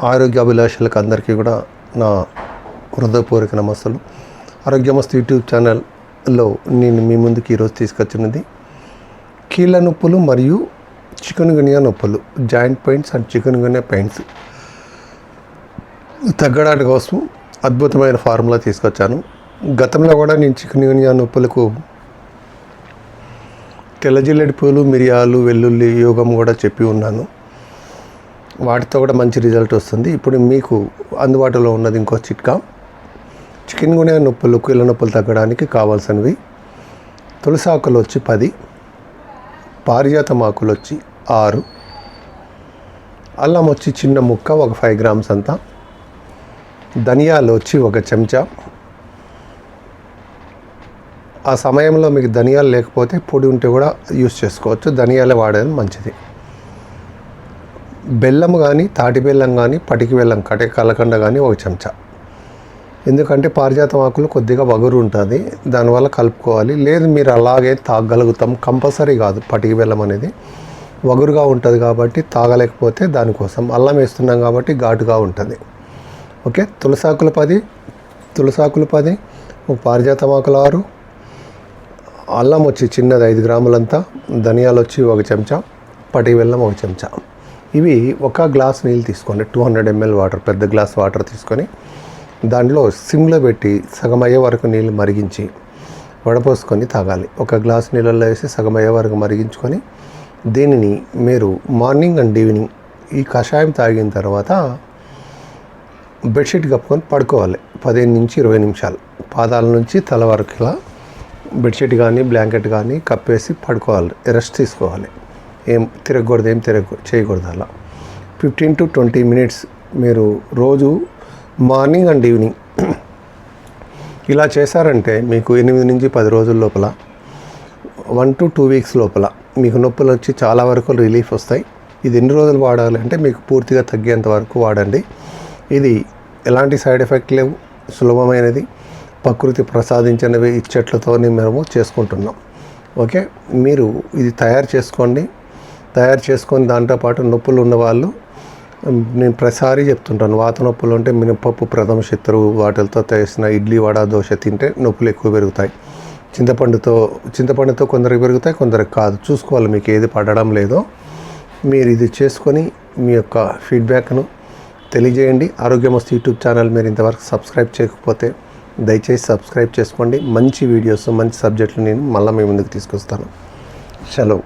ఆరోగ్యాభిలాషలకు అందరికీ కూడా నా హృదయపూర్వక నమస్సులు. ఆరోగ్యమస్తు యూట్యూబ్ ఛానల్లో నేను మీ ముందుకు ఈరోజు తీసుకొచ్చినది కీళ్ళ నొప్పులు మరియు చికెన్ గునియా నొప్పులు joint pains and chikungunya pains తగ్గడానికి కోసం అద్భుతమైన ఫార్ములా తీసుకొచ్చాను. గతంలో కూడా నేను చికెన్ గునియా నొప్పులకు తెల్లజిల్లెడి పూలు మిరియాలు వెల్లుల్లి యోగం కూడా చెప్పి ఉన్నాను. వాటితో కూడా మంచి రిజల్ట్ వస్తుంది. ఇప్పుడు మీకు అందుబాటులో ఉన్నది ఇంకో చిట్కా. చికెన్ గునే నొప్పులు కీళ్ళ నొప్పులు తగ్గడానికి కావాల్సినవి. తులసి ఆకులు వచ్చి పది పారిజాతం ఆకులు వచ్చి ఆరు. అల్లం వచ్చి చిన్న ముక్క ఒక ఫైవ్ గ్రామ్స్ అంతా. ధనియాలు వచ్చి ఒక చెంచా. ఆ సమయంలో మీకు ధనియాలు లేకపోతే పొడి ఉంటే కూడా యూస్ చేసుకోవచ్చు. ధనియాలే వాడేది మంచిది. బెల్లం కానీ తాటి బెల్లం కానీ పటికి బెల్లం కటే కలకండ కానీ ఒక చెంచా. ఎందుకంటే పారిజాతం ఆకులు కొద్దిగా వగురు ఉంటుంది దానివల్ల కలుపుకోవాలి. లేదు మీరు అలాగే తాగలుగుతాం కంపల్సరీ కాదు పటికి బెల్లం అనేది. వగురుగా ఉంటుంది కాబట్టి తాగలేకపోతే దానికోసం అల్లం వేస్తున్నాం కాబట్టి ఘాటుగా ఉంటుంది. ఓకే? తులసాకులు పది తులసాకులు పది పారిజాతం ఆకులు ఆరు. అల్లం వచ్చి చిన్నది ఐదు గ్రాములంతా ధనియాలు వచ్చి ఒక చెంచా పటి బెల్లం ఒక చెంచా. ఇవి ఒక గ్లాస్ నీళ్ళు తీసుకోండి. టూ హండ్రెడ్ ఎంఎల్ వాటర్ పెద్ద గ్లాస్ వాటర్ తీసుకొని దాంట్లో సిమ్లో పెట్టి సగం అయ్యే వరకు నీళ్ళు మరిగించి వడపోసుకొని తాగాలి. ఒక గ్లాస్ నీళ్ళల్లో వేసి సగం అయ్యే వరకు మరిగించుకొని దీనిని మీరు మార్నింగ్ అండ్ ఈవినింగ్ ఈ కషాయం తాగిన తర్వాత బెడ్షీట్ కప్పుకొని పడుకోవాలి. పదిహేను నుంచి ఇరవై నిమిషాలు. పాదాల నుంచి తల వరకు ఇలా బెడ్షీట్ కానీ బ్లాంకెట్ కానీ కప్పేసి పడుకోవాలి. రెస్ట్ తీసుకోవాలి. ఏం తిరగకూడదు ఏం తిరగ చేయకూడదు అలా. ఫిఫ్టీన్ టు ట్వంటీ మినిట్స్ మీరు రోజు మార్నింగ్ అండ్ ఈవినింగ్ ఇలా చేశారంటే మీకు ఎనిమిది నుంచి పది రోజుల లోపల వన్ టు టూ వీక్స్ లోపల మీకు నొప్పులు వచ్చి చాలా వరకు రిలీఫ్ వస్తాయి. ఇది ఎన్ని రోజులు వాడాలి అంటే మీకు పూర్తిగా తగ్గేంత వరకు వాడండి. ఇది ఎలాంటి సైడ్ ఎఫెక్ట్ లేవు సులభమైనది. ప్రకృతి ప్రసాదించినవి ఇచ్చట్లతోనే మేము చేసుకుంటున్నాం. ఓకే? మీరు ఇది తయారు చేసుకోండి. తయారు చేసుకొని దాంతోపాటు నొప్పులు ఉన్నవాళ్ళు నేను ప్రతిసారి చెప్తుంటాను వాత నొప్పులు అంటే మినపప్పు ప్రథమ శత్రువు వాటితో చేసిన ఇడ్లీ వడ దోశ తింటే నొప్పులు ఎక్కువ పెరుగుతాయి. చింతపండుతో చింతపండుతో కొందరికి పెరుగుతాయి కొందరికి కాదు. చూసుకోవాలి మీకు ఏది పడడం లేదో. మీరు ఇది చేసుకొని మీ యొక్క ఫీడ్బ్యాక్ను తెలియజేయండి. ఆరోగ్యమస్తు యూట్యూబ్ ఛానల్ మీరు ఇంతవరకు సబ్స్క్రైబ్ చేయకపోతే దయచేసి సబ్స్క్రైబ్ చేసుకోండి. మంచి వీడియోస్ మంచి సబ్జెక్టులు నేను మళ్ళీ మీ ముందుకు తీసుకొస్తాను. సెలవు